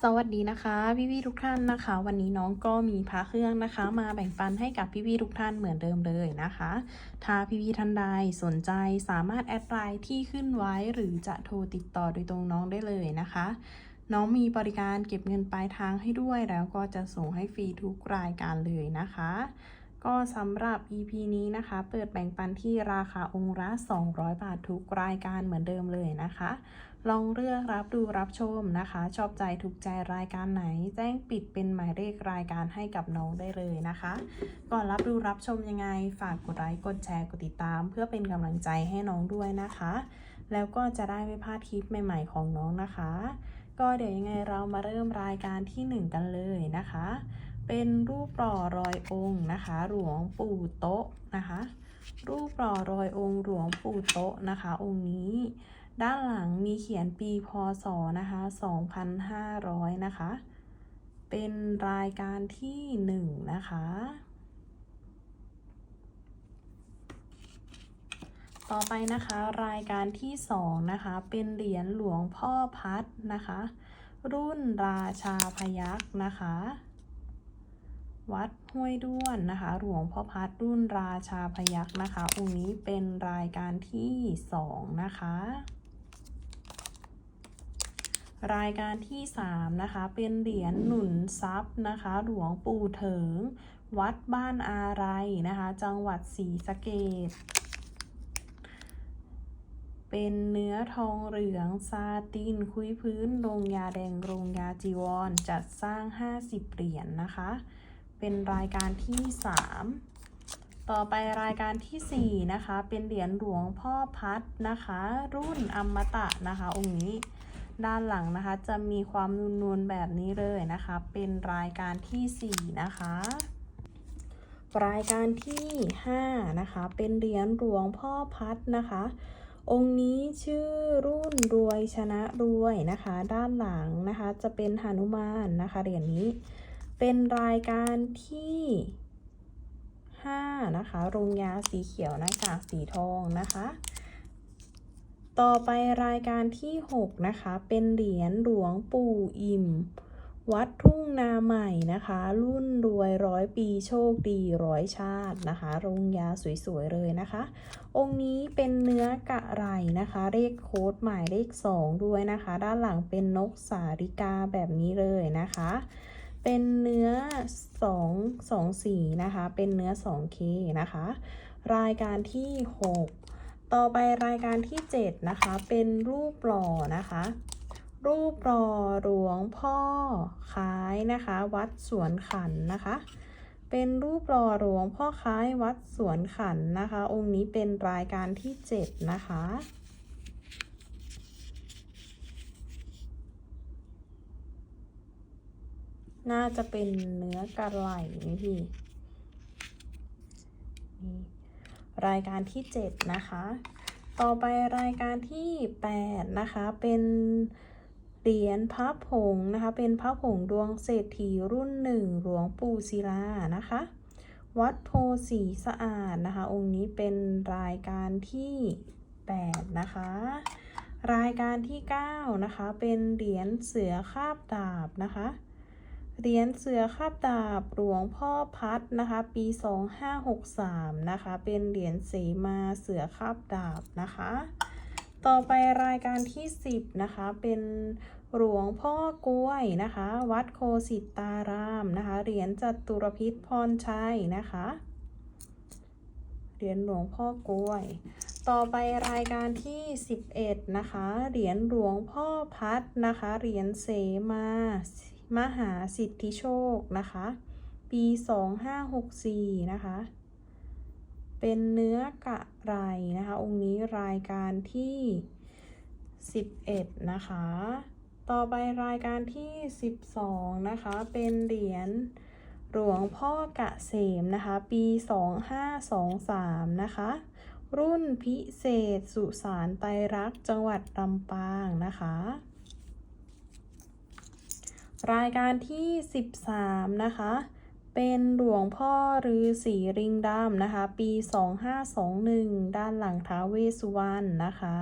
สวัสดีนะคะพี่พี่ๆทุกท่านนะคะ วันนี้น้องก็มีพระเครื่องนะคะ มาแบ่งปันให้กับพี่พี่ๆทุกท่านเหมือนเดิมเลยนะคะ ถ้าพี่พี่ๆท่านใดสนใจสามารถแอดไลน์ที่ขึ้นไว้หรือจะโทรติดต่อโดยตรงน้องได้เลยนะคะ น้องมีบริการเก็บเงินปลายทางให้ด้วยแล้วก็จะส่งให้ฟรีทุกรายการเลยนะคะ ก็สำหรับ EP นี้นะคะ เปิดแบ่งปันที่ราคาองค์ละ 200 บาททุกรายการเหมือนเดิมเลยนะคะ ลองเลือกรับดูรับชมนะคะ ชอบใจถูกใจรายการไหน แจ้งปิดเป็นหมายเลขรายการให้กับน้องได้เลยนะคะ ก่อนรับดูรับชมยังไง ฝากกดไลค์กดแชร์กดติดตาม เพื่อเป็นกำลังใจให้น้องด้วยนะคะ แล้วก็จะได้ไม่พลาดคลิปใหม่ ๆ ของน้องนะคะ ก็เดี๋ยวยังไงเรามาเริ่มรายการที่ 1 กันเลยนะคะ เป็นรูปหล่อรอยองค์นะคะ หลวงปู่โต๊ะนะคะ รูปหล่อรอยองค์หลวงปู่โต๊ะนะคะ องค์นี้ ด้านหลังมีเขียนปีพศนะคะ2,500นะคะ เป็นรายการที่ 1 นะคะ ต่อไปนะคะรายการที่ 2 นะคะ เป็นเหรียญหลวงพ่อพัดนะคะ รุ่นราชาพยัคฆ์นะคะ วัดห้วยด้วนนะคะ หลวงพ่อพัดรุ่นราชาพยัคฆ์นะคะ องค์นี้เป็นรายการที่2นะคะ รายการที่3นะคะ เป็นเหรียญหนุนทรัพย์นะคะ หลวงปู่เถิง วัดบ้านอาไรนะคะ จังหวัดศรีสะเกษเป็นเนื้อทองเหลืองซาตินคุยพื้นโรงยาแดงโรงยาจีวร จัดสร้าง 50 เหรียญนนะคะ เป็นรายการที่ 3 ต่อไปรายการที่ 4 นะคะ เป็นเหรียญหลวงพ่อพัดนะคะ รุ่นอมตะนะคะ องค์นี้ด้านหลังนะคะจะมีความนูนๆแบบนี้เลยนะคะ เป็นรายการที่ 4 นะคะ รายการที่ 5 นะคะ เป็นเหรียญหลวงพ่อพัดนะคะ องค์นี้ชื่อรุ่นรวยชนะรวยนะคะ ด้านหลังนะคะจะเป็นหนุมานนะคะเหรียญนี้ เป็นรายการที่5นะคะ โรงยาสีเขียวหน้ากากสีทองนะคะ ต่อไปรายการที่ 6 นะคะ เป็นเหรียญหลวงปู่อิ่ม วัดทุ่งนาใหม่นะคะ รุ่นรวยร้อยปีโชคดีร้อยชาตินะคะ โรงยาสวยๆเลยนะคะ องค์นี้เป็นเนื้อกะไรนะคะ เลขโค้ดหมายเลข 2 ด้วยนะคะ ด้านหลังเป็นนกสาริกาแบบนี้เลยนะคะ เป็นเนื้อ 2 2สีนะคะ เป็นเนื้อ 2K นะคะ รายการที่ 6 ต่อไปรายการที่ 7 นะคะ เป็นรูปหล่อนะคะ รูปหล่อหลวงพ่อคล้ายนะคะ วัดสวนขันนะคะ เป็นรูปหล่อหลวงพ่อคล้ายวัดสวนขันนะคะ องค์นี้เป็นรายการที่ 7 นะคะ น่าจะเป็นเนื้อกระไหล่นี่พี่นี่ รายการที่ 7 นะคะ ต่อไปรายการที่ 8 นะคะ เป็นเหรียญพระผงนะคะ เป็นพระผงดวงเศรษฐีรุ่นหนึ่งหลวงปู่ศิลานะคะ วัดโพสีสะอาดนะคะ องค์นี้เป็นรายการที่ 8 นะคะ รายการที่ 9 นะคะ เป็นเหรียญเสือคาบดาบนะคะ เหรียญเสือคาบดาบหลวงพ่อพัดนะคะ ปี 2563 นะคะ เป็นเหรียญเสมาเสือคาบดาบนะคะ ต่อไปรายการที่ 10 นะคะ เป็นหลวงพ่อกล้วยนะคะ วัดโคสิตารามนะคะ เหรียญจัตุรพิษพรชัยนะคะ เหรียญหลวงพ่อกล้วย ต่อไปรายการที่ 11 นะคะ เหรียญหลวงพ่อพัดนะคะ เหรียญเสมา มหาสิทธิโชคนะคะ ปี2564นะคะ เป็นเนื้อกะไรนะคะ องค์นี้รายการที่11นะคะ ต่อไปรายการที่12นะคะ เป็นเหรียญหลวงพ่อกะเสมนะคะ ปี2523นะคะ รุ่นพิเศษสุสานไตรรักษ์จังหวัดลำปางนะคะ รายการที่ 13 นะคะ เป็นหลวงพ่อฤาษีริงดำนะคะ ปี 2521 ด้านหลังท้าวเวสสุวรรณนะคะ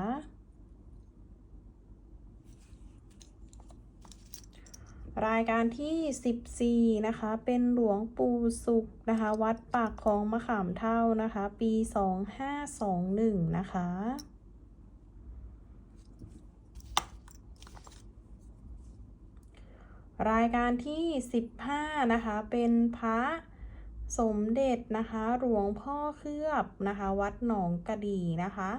รายการที่ 14 นะคะ เป็นหลวงปู่สุขนะคะ วัดปากคลองมะขามเท่านะคะ ปี 2521 นะคะ รายการที่ 15 นะคะ เป็นพระสมเด็จนะคะ หลวงพ่อเคลือบนะคะ วัดหนองกระดีนะคะ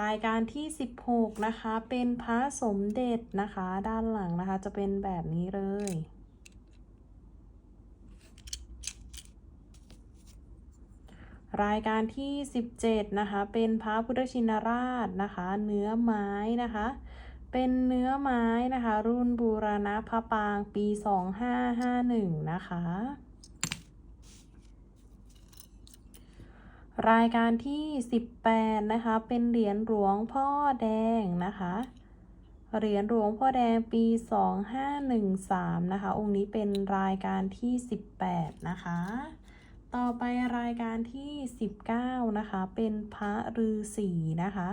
รายการที่ 16 นะคะ เป็นพระสมเด็จนะคะ ด้านหลังนะคะ จะเป็นแบบนี้เลย รายการที่ 17 นะคะ เป็นพระพุทธชินราชนะคะ เนื้อไม้นะคะ เป็นเนื้อไม้นะคะ รุ่นบูรณะพระปางปี 2551 นะคะ รายการที่ 18 นะคะ เป็นเหรียญหลวงพ่อแดงนะคะเหรียญหลวงพ่อแดงปี 2513 นะคะ องค์นี้เป็นรายการที่ 18 นะคะ ต่อไปรายการที่ 19 นะคะ เป็นพระฤาษีนะคะ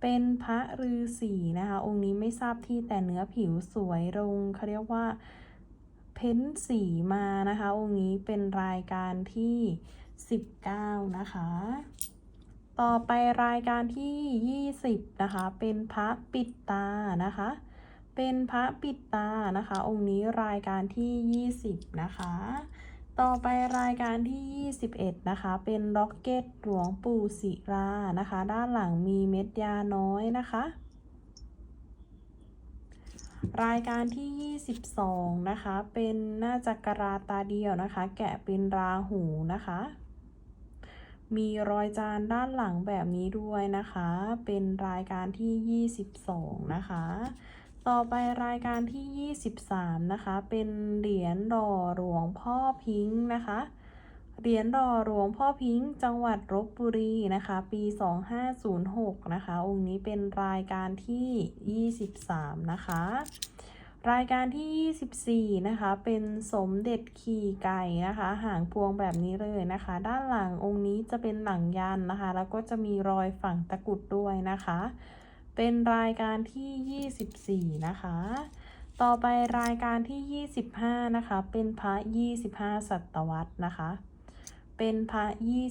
เป็นพระฤาษีนะคะ องค์นี้ไม่ทราบที่แต่เนื้อผิวสวยลงเขาเรียกว่า เพ้นสีมานะคะ องค์นี้เป็นรายการที่ 19 นะคะ ต่อไปรายการที่ 20 นะคะ เป็นพระปิดตานะคะ เป็นพระปิดตานะคะ องค์นี้รายการที่ 20 นะคะ ต่อไปรายการที่ 21 นะคะ เป็นล็อกเก็ตหลวงปู่ศิลานะคะ ด้านหลังมีเม็ดยาน้อยนะคะ รายการที่ 22 นะคะ เป็นน่าจะกราตาเดียวนะคะ แกะเป็นราหูนะคะ มีรอยจานด้านหลังแบบนี้ด้วยนะคะ เป็นรายการที่ 22 นะคะ ต่อไปรายการที่ 23 นะคะ เป็นเหรียญดอหลวงพ่อพิงค์นะคะ เหรียญดอหลวงพ่อพิงค์จังหวัดลบบุรีนะคะ ปี 2506 นะคะ องค์นี้เป็นรายการที่ 23 นะคะ รายการที่ 24 นะคะ เป็นสมเด็จขี่ไก่นะคะ หางพวงแบบนี้เลยนะคะ ด้านหลังองค์นี้จะเป็นหลังยันนะคะ แล้วก็จะมีรอยฝังตะกุดด้วยนะคะ เป็นรายการที่ 24 นะคะ ต่อไปรายการที่ 25 นะคะ เป็นพระ 25 ศตวรรษนะคะ เป็นพระ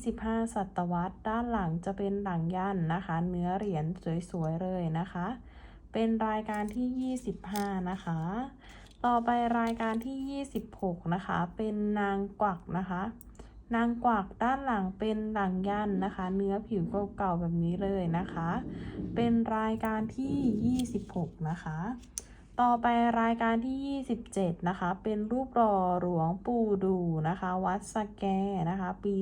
25 ศตวรรษ ด้านหลังจะเป็นหลังยันนะคะ เนื้อเหรียญสวยๆเลยนะคะ เป็นรายการที่ 25 นะคะ ต่อไปรายการที่ 26 นะคะ เป็นนางกวักนะคะ นางกวักด้านหลังเป็นหลังยันนะคะ เนื้อผิวเก่าๆแบบนี้เลยนะคะ เป็นรายการที่ 26 นะคะ ต่อไปรายการที่ 27 นะคะ เป็นรูปหล่อหลวงปู่ดูนะคะ วัดสแกนะคะ ปี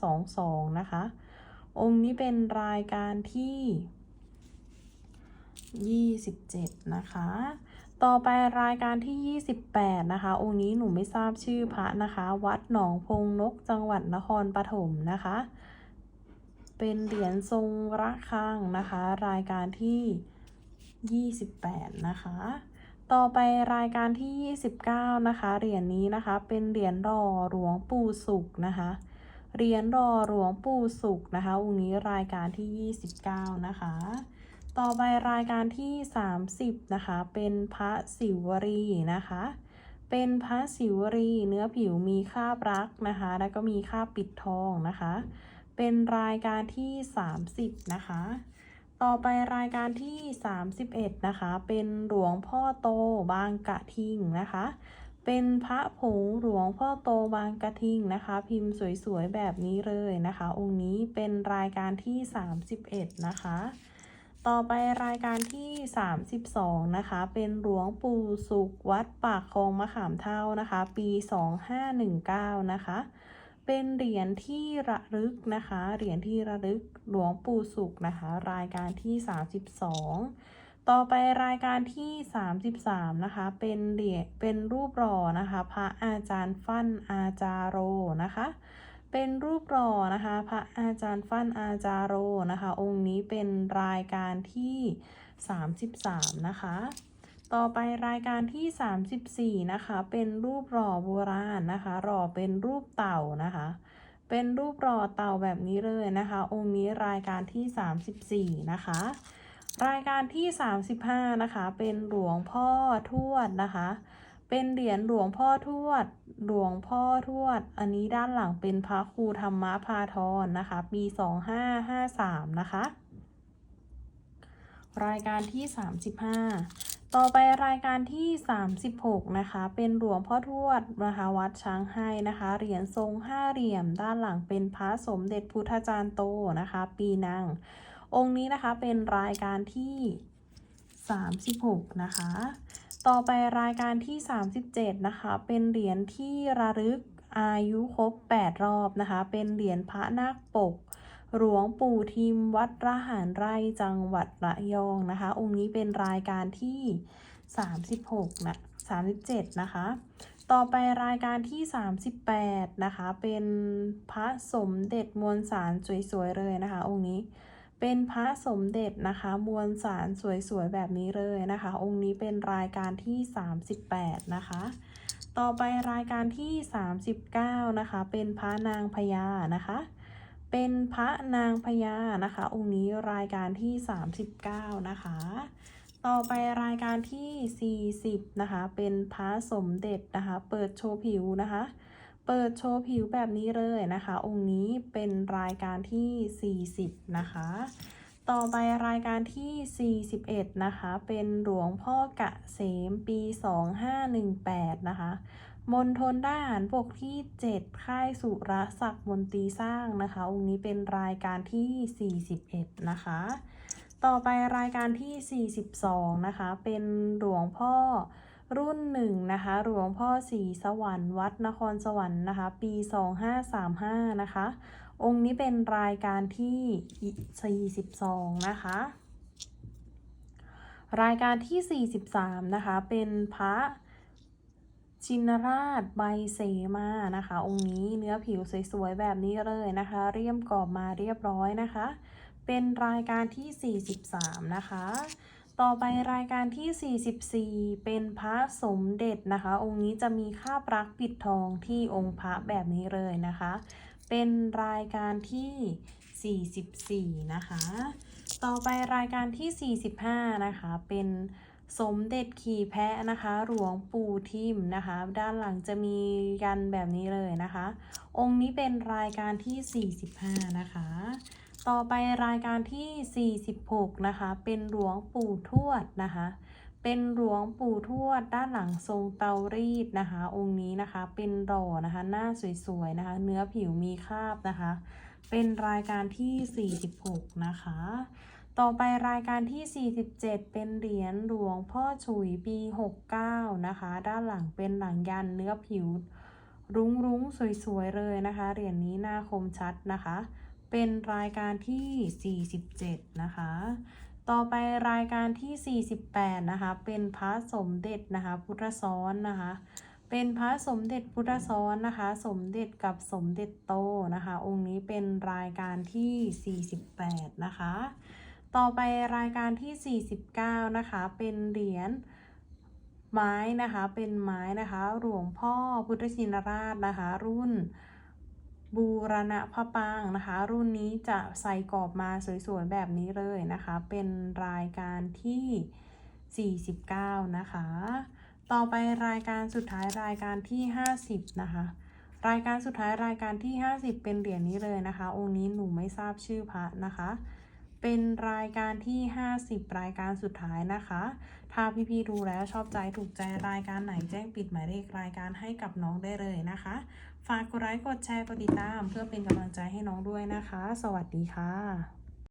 2522 นะคะ องค์นี้เป็นรายการที่ 27 นะคะ ต่อไปรายการที่ 28 นะคะ องค์นี้หนูไม่ทราบชื่อพระนะคะ วัดหนองพงนกจังหวัดนครปฐมนะคะ เป็นเหรียญทรงระฆังนะคะ รายการที่ 28 นะคะ ต่อไปรายการที่ 29 นะคะ เหรียญนี้นะคะ เป็นเหรียญรอหลวงปู่สุขนะคะ เหรียญรอหลวงปู่สุขนะคะ องค์นี้รายการที่ 29 นะคะ ต่อไปรายการที่ 30 นะคะ เป็นพระศิวรีนะคะ เป็นพระศิวรีเนื้อผิวมีคราบรักนะคะ แล้วก็มีคราบปิดทองนะคะ เป็นรายการที่ 30 นะคะ ต่อไปรายการที่ 31 นะคะ เป็นหลวงพ่อโตบางกะทิงนะคะ เป็นพระผงหลวงพ่อโตบางกะทิงนะคะ พิมพ์สวยๆแบบนี้เลยนะคะ องค์นี้เป็นรายการที่ 31 นะคะ ต่อไปรายการที่ 32 นะคะ เป็นหลวงปู่สุขวัดปากคลองมะขามเท่านะคะ ปี 2519 นะคะ เป็นเหรียญที่ระลึกนะคะ เหรียญที่ระลึกหลวงปู่สุขนะคะ รายการที่ 32 ต่อไปรายการที่ 33 นะคะ เป็นเหรียญเป็นรูปหล่อนะคะ พระอาจารย์ฟั่นอาจารโรนะคะ เป็นรูปหล่อนะคะ พระอาจารย์ฟั่นอาจารโรนะคะ องค์นี้เป็นรายการที่ 33 นะคะ ต่อไปรายการที่ 34 นะคะ เป็นรูปหล่อโบราณนะคะ หล่อเป็นรูปเต่านะคะ เป็นรูปหล่อเต่าแบบนี้เลยนะคะ องค์นี้รายการที่ 34 นะคะ รายการที่ 35 นะคะ เป็นหลวงพ่อทวดนะคะ เป็นเหรียญหลวงพ่อทวด หลวงพ่อทวด อันนี้ด้านหลังเป็นพระครูธรรมพาทรนะคะ ปี2553นะคะ รายการที่35ต่อไปรายการที่ 36 นะคะ เป็นหลวงพ่อทวดนะคะวัดช้างให้นะคะ เหรียญทรงห้าเหลี่ยม ด้านหลังเป็นพระสมเด็จพุทธจารย์โตนะคะ ปีนัง องค์นี้นะคะเป็นรายการที่ 36 นะคะ ต่อไปรายการที่ 37 นะคะ เป็นเหรียญที่ระลึกอายุครบ 8 รอบนะคะ เป็นเหรียญพระนาคปก หลวงปู่ทิมวัดระหารไร่จังหวัดระยองนะคะ องค์นี้เป็นรายการที่ 36 นะ 37 นะคะ ต่อไปรายการที่ 38 นะคะ เป็นพระสมเด็จมวลสารสวยๆเลยนะคะ องค์นี้ เป็นพระสมเด็จนะคะมวลสารสวยๆแบบนี้เลยนะคะ องค์นี้เป็นรายการที่ 38 นะคะ ต่อไปรายการที่ 39 นะคะ เป็นพระนางพญานะคะ เป็นพระนางพญานะคะ องค์นี้รายการที่ 39 นะคะ ต่อไปรายการที่ 40 นะคะ เป็นพระสมเด็จนะคะ เปิดโชว์ผิวนะคะ เปิดโชว์ผิวแบบนี้เลยนะคะ องค์นี้เป็นรายการที่ 40 นะคะ ต่อไปรายการที่ 41 นะคะ เป็นหลวงพ่อกะเสมปี 2518 นะคะมณฑลทหารบกที่ 7 ค่ายสุรศักดิ์มนตรีสร้างนะคะ องค์นี้เป็นรายการที่ 41 นะคะ ต่อไปรายการที่ 42 นะคะ เป็นหลวงพ่อ รุ่นหนึ่งนะคะหลวงพ่อศรีสวรรค์วัดนครสวรรค์นะคะ ปี 2535 นะคะ องค์นี้เป็นรายการที่ 42 นะคะ รายการที่ 43 นะคะ เป็นพระชินราชใบเสมานะคะ องค์นี้เนื้อผิวสวยๆ แบบนี้เลยนะคะ เรียมกรอบมาเรียบร้อยนะคะ เป็นรายการที่ 43 นะคะ ต่อไปรายการที่ 44 เป็นพระสมเด็จนะคะ องค์นี้จะมีคาบรักปิดทองที่องค์พระแบบนี้เลยนะคะ เป็นรายการที่ 44 นะคะ ต่อไปรายการที่ 45 นะคะ เป็นสมเด็จขี่แพะนะคะ หลวงปู่ทิมนะคะ ด้านหลังจะมียันแบบนี้เลยนะคะ องค์นี้เป็นรายการที่ 45 นะคะ ต่อไปรายการที่ 46 นะคะ เป็นหลวงปู่ทวดนะคะ เป็นหลวงปู่ทวดด้านหลังทรงเตารีดนะคะ องค์นี้นะคะ เป็นหล่อนะคะ หน้าสวยๆนะคะ เนื้อผิวมีคราบนะคะ เป็นรายการที่ 46 นะคะ ต่อไปรายการที่ 47 เป็นเหรียญหลวงพ่อฉุยปี 69 นะคะ ด้านหลังเป็นหลังยันเนื้อผิวรุ้งรุ้งๆสวยๆเลยนะคะ เหรียญนี้หน้าคมชัดนะคะ เป็นรายการที่ 47 นะคะ ต่อไปรายการที่ 48 นะคะ เป็นพระสมเด็จนะคะ พุทธซ้อนนะคะ เป็นพระสมเด็จพุทธซ้อนนะคะ สมเด็จกับสมเด็จโตนะคะ องค์นี้เป็นรายการที่ 48 นะคะ ต่อไปรายการที่ 49 นะคะ เป็นเหรียญไม้นะคะ เป็นไม้นะคะ หลวงพ่อพุทธชินราชนะคะ รุ่น บูรณะพระปางนะคะ รุ่นนี้จะใส่กรอบมาสวยๆแบบนี้เลยนะคะ เป็นรายการที่ 49 นะคะ ต่อไปรายการสุดท้ายรายการที่ 50 นะคะ รายการสุดท้ายรายการที่ 50 เป็นเหรียญนี้เลยนะคะ องค์นี้หนูไม่ทราบชื่อพระนะคะ เป็นรายการที่ 50 รายการสุดท้ายนะคะ ถ้าพี่ๆดูแล้วชอบใจถูกใจรายการไหนแจ้งปิดหมายเลขรายการให้กับน้องได้เลยนะคะ ฝากกดไลค์กดแชร์กดติดตาม เพื่อเป็นกำลังใจให้น้องด้วยนะคะ สวัสดีค่ะ